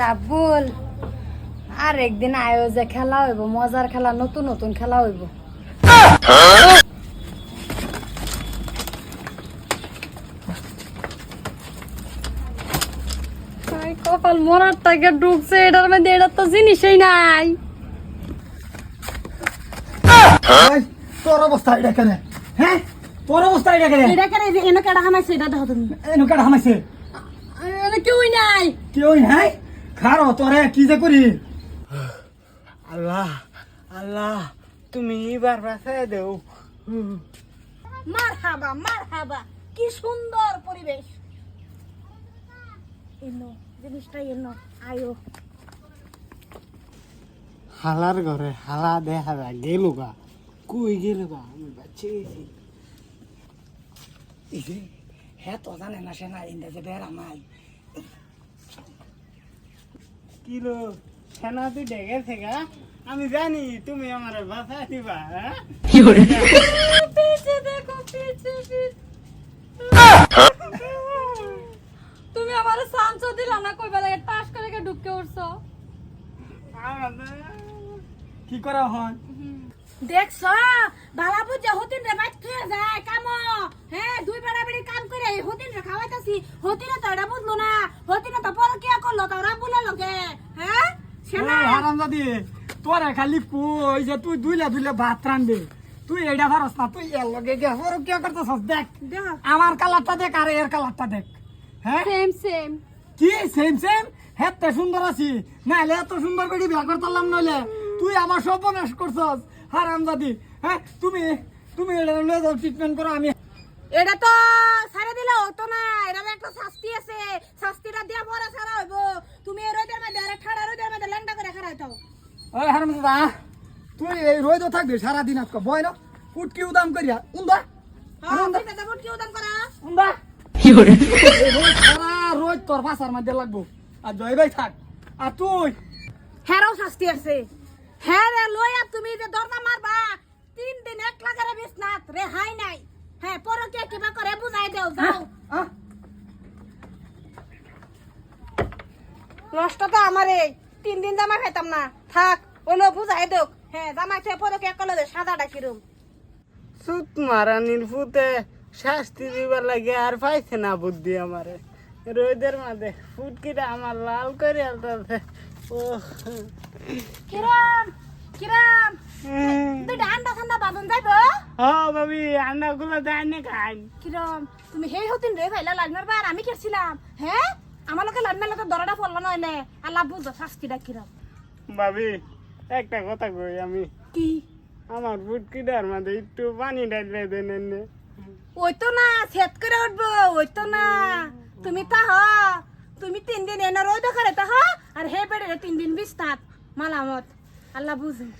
রাব্বুল আর একদিন আয়ো যে খেলা হইব মজার খেলা নতুন নতুন খেলা হইব। কপাল মরার টাকে ঢুকছে এটার মধ্যে এটার তো জিনিসই নাই। তোর অবস্থা এটা কেন? হ্যাঁ? তোর অবস্থা এটা কেন? এটা কেন? এনে কেডা হামাইছে এটা দেখো তুমি। এনু কাটা হামাইছে? এনে কেউই নাই। কেউ নাই? খারো তোরে কি যে করি? আল্লাহ আল্লাহ তুমি এবার বাঁচায় দেও। মার হাবা মার হাবা কি সুন্দর পরিবেশ। এনো জিনিসটা এনো আয়ো। হালার ঘরে হালা দেখা যায় গেল গা কই গেল গা আমি বাচ্চা গেছি। হ্যাঁ তো জানে না সে না ইন্দাজে বেড়া নাই। কিলো সেনা তুই ডেকে থেকে আমি জানি তুমি আমার বাসা দিবা হ্যাঁ? পিছে দেখো পিছে পিছে তুমি আমার সাঞ্চ দিলা না কইবা লাগে টাস করে কে ঢুকে উঠছো? কি করা হন দেখছ বালা বুঝে হতিন রে বাইক থুয়ে যায় কাম হ্যাঁ দুই বেড়া বেড়ি কাম করে হতিন রে তো এটা বুঝলো না। হতিনে তো পর করল? তো ওরা বলে লোকে। হ্যাঁ? সেনা? তোরা খালি কই যে তুই দুইলা দুইলা ভাত রান্ধবে। তুই এইটা পারস না তুই এর লগে গে হর করতেছস? দেখ। আমার কালারটা দেখ আর এর কালারটা দেখ। হ্যাঁ? সেম সেম কি? সেম সেম হেতে সুন্দর আছি। নাইলে এত সুন্দর করে বিয়া করতাম নইলে। তুই আমার সর্বনাশ করছস। হারাম দাদি হ্যাঁ? তুমি তুমি এটা ট্রিটমেন্ট করো আমি এটা তো সারা দিলে হতো না এটা একটা শাস্তি আছে। শাস্তিটা দিয়া পরে সারা হইব। তুমি এই রোদের মধ্যে আরে ঠাড়া রোদের মধ্যে ল্যাংটা করে খারাইতাও ওই হারাম দাদা তুই এই রোদ থাকবি সারাদিন আজকে বয় না? ফুটকি উদাম করিয়া উন্দা। হ্যাঁ তুমি তো উদাম করা। উন্দা। রোজ তোর ভাষার মধ্যে লাগবো। আর জয় ভাই থাক। আর তুই? হ্যারও শাস্তি আছে। হ্যাঁ রে লইয়া তুমি যে দরজা মারবা তিন দিন এক লাগারে বিছনাত রে হাই নাই হ্যাঁ পরকে কিবা করে বুঝাই দেও যাও আহ, নষ্ট তো আমার। এই তিন দিন জামা খাইতাম না। থাক ওলো বুঝাই দেও হ্যাঁ জামা খেয়ে পরকে কলে দে সাদাটা কিরম। সুত মারানির ফুতে শাস্তি দিবার লাগে আর পাইছে না বুদ্ধি আমারে। রোদের মাঝে ফুটকিটা আমার লাল করে আলতাছে। ও কিরম কিরম। দুইটা আন্ডা ঠান্ডা বাদন যাইবো? হ্যাঁ ভাবি আন্ডা গুলো দেয় না খাই। কিরম? তুমি সেই হতিন রে ভাইলা লাইনার বার আমি খেলছিলাম হ্যাঁ? আমার লোকে লাইন মেলা তো দরটা পড়ল নইলে আল্লাহ বুঝো শাস্তিটা কিরম? ভাবি একটা কথা কই আমি। কি? আমার ফুটকিটার মাঝে একটু পানি ডাইলে দেন। ওই তো না সেট করে উঠবো ওই তো না। তুমি তাহ তুমি তিন দিন এনে রোদ দেখারে তাহ আর হে বেড়ে তিন দিন বিস্তাত মালামত। আল্লাহ বুঝুক।